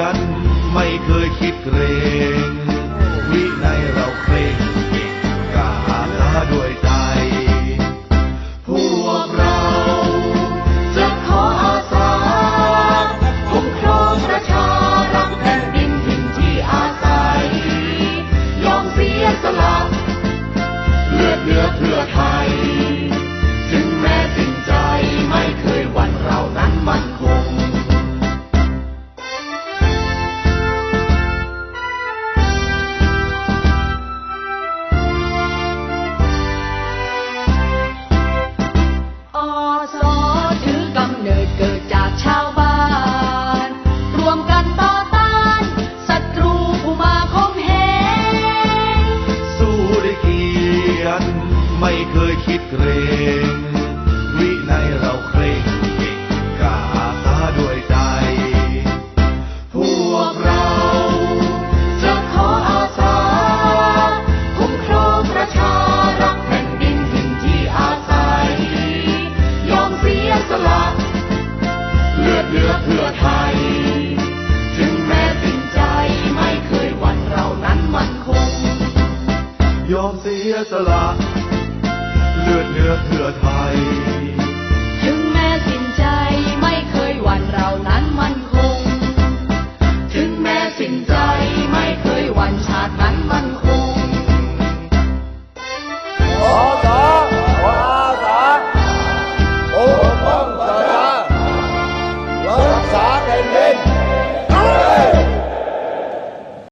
ยัน ไม่เคยคิดเกรงวินัยเราเคร่งกาลาด้วยใจ พวกเราจะขออาสาคุ้มครองประชารักแผ่นดินถิ่นที่อาศัย ยอมเสียสละเลือดเนื้อเพื่อไทย อมเสียสละ เลือดเนื้อเพื่อไทย ถึงแม้สิ้นใจไม่เคยหวั่นเรานั้นมั่นคง ถึงแม้สิ้นใจไม่เคยหวั่นชาตินั้นมั่นคง